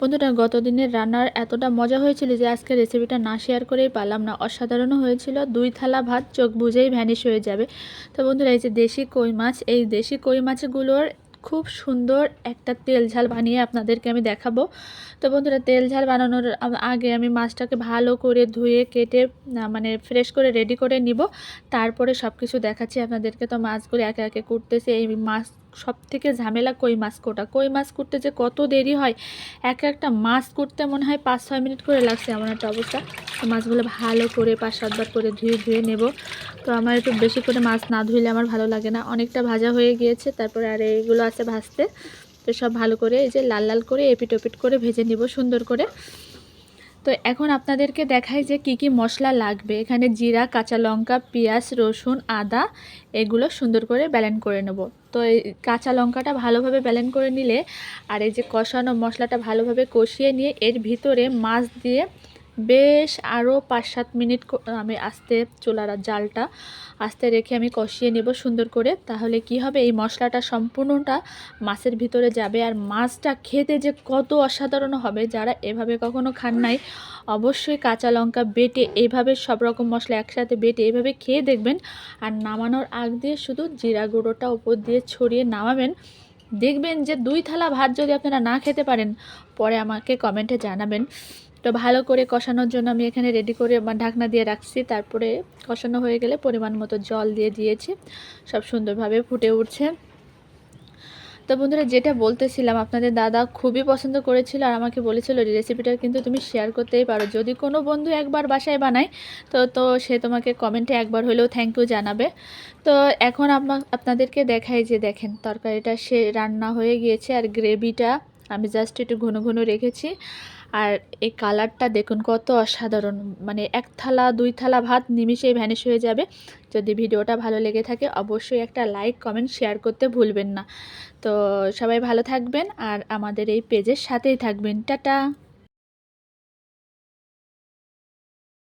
বন্ধুরা গত দিনের রান্নার এতটা মজা হয়েছিল যে আজকে রেসিপিটা না শেয়ার করেই পারলাম না। অসাধারণও হয়েছিল, দুই থালা ভাত, চোখ বুঝেই ভ্যানিশ হয়ে যাবে। তো বন্ধুরা, এই যে দেশি কই মাছ, এই দেশি কই মাছগুলোর খুব সুন্দর একটা তেল ঝাল বানিয়ে আপনাদেরকে আমি দেখাবো। তো বন্ধুরা, তেল ঝাল বানানোর আগে আমি মাছটাকে ভালো করে ধুয়ে, কেটে মানে ফ্রেশ করে রেডি করে নিব। তারপরে সব কিছু দেখাচ্ছি আপনাদেরকে। তো মাছগুলো একে একে কুটতেছে, এই মাছ সব থেকে ঝামেলা কই মাছ কোটা? কই মাছ কুটতে যে কত দেরি হয়? এক একটা মাছ কুটতে মনে হয় পাঁচ, ছয় মিনিট করে লাগছে এমন একটা অবস্থা। তো মাছগুলো ভালো করে পাঁচ সাতবার করে ধুয়ে ধুয়ে নেব। তো আমার একটু বেশি করে মাছ না ধুইলে আমার ভালো লাগে না। অনেকটা ভাজা হয়ে গিয়েছে, তারপরে আর এইগুলো আছে ভাজতে। তো সব ভালো করে এই যে লাল লাল করে এপিট ওপিট করে ভেজে নিব সুন্দর করে। তো এখন আপনাদেরকে দেখাই যে কি কি মশলা লাগবে। এখানে জিরা, কাঁচা লঙ্কা, পেঁয়াজ, রসুন, আদা এগুলো সুন্দর করে ব্যালেন্ড করে নেব। তো এই কাঁচা লঙ্কাটা ভালোভাবে ব্যালেন্ড করে নিলে আর এই যে কষানো মশলাটা ভালোভাবে কষিয়ে নিয়ে এর ভিতরে মাছ দিয়ে বেশ আরও পাঁচ সাত মিনিট আমি আস্তে চুলার জালটা আস্তে রেখে আমি কষিয়ে নেব সুন্দর করে। তাহলে কি হবে? এই মশলাটা সম্পূর্ণটা মাছের ভিতরে যাবে আর মাছটা খেতে যে কত অসাধারণ হবে যারা এভাবে কখনো খান নাই, অবশ্যই কাঁচা লঙ্কা বেটে এইভাবে সব রকম মশলা একসাথে বেটে এইভাবে খেয়ে দেখবেন। আর নামানোর আগ দিয়ে শুধু জিরা গুঁড়োটা উপর দিয়ে ছড়িয়ে নামাবেন। দেখবেন যে দুই থালা ভাত যদি আপনারা না খেতে পারেন, পরে আমাকে কমেন্টে জানাবেন। তো ভালো করে কষানোর জন্য আমি এখানে রেডি করে ঢাকনা দিয়ে রাখছি। তারপরে কষানো হয়ে গেলে পরিমাণ মতো জল দিয়ে দিয়েছি। সব সুন্দরভাবে ফুটে উঠছে। তো বন্ধুরা যেটা বলতেছিলাম, আপনাদের দাদা খুবই পছন্দ করেছিল আর আমাকে বলেছিল রেসিপিটা কিন্তু তুমি শেয়ার করতেই পারো। যদি কোনো বন্ধু একবার বাসায় বানায়, তো তো সে তোমাকে কমেন্টে একবার হলেও থ্যাংক ইউ জানাবে। তো এখন আপনাদেরকে দেখাই যে দেখেন, তরকারিটা সে রান্না হয়ে গিয়েছে আর গ্রেভিটা আমি জাস্ট একটু ঘন ঘন রেখেছি। আর এই কালারটা দেখুন কত অসাধারণ। মানে এক থালা, দুই থালা ভাত নিমিশেই ভ্যানিশ হয়ে যাবে। যদি ভিডিওটা ভালো লেগে থাকে, অবশ্যই একটা লাইক কমেন্ট শেয়ার করতে ভুলবেন না। তো সবাই ভালো থাকবেন আর আমাদের এই পেজের সাথেই থাকবেন। টাটা!